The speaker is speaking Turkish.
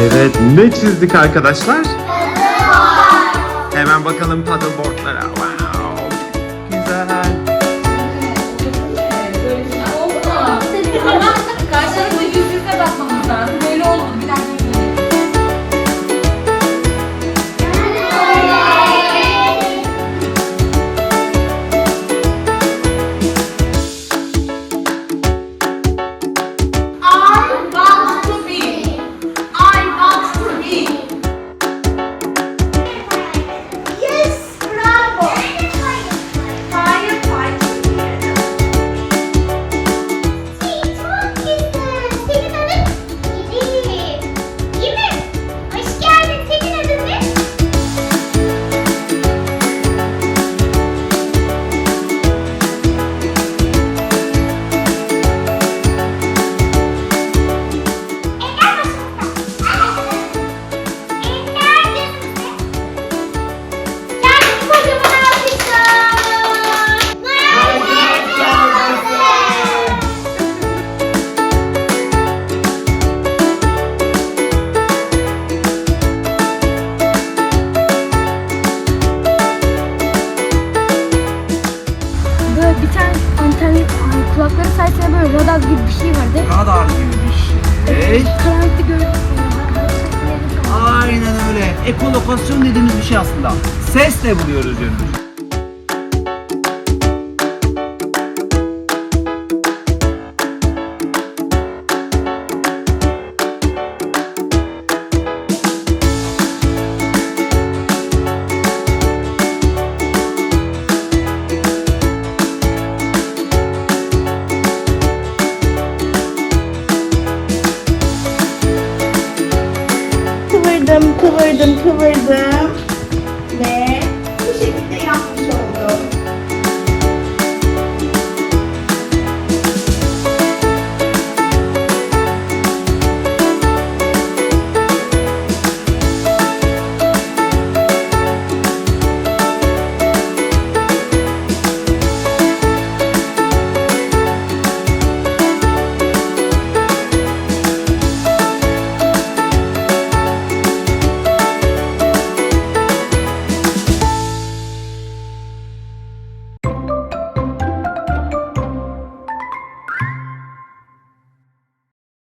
Evet, ne çizdik arkadaşlar? Hemen bakalım paddleboardlara. Wow, güzel. Kulakları sayesinde böyle radar gibi bir şey vardı. Radar gibi bir şey. Karanlıkta gördüm. Aynen öyle. Ekolokasyon dediğimiz bir şey aslında. Sesle buluyoruz them, cover them, cover them.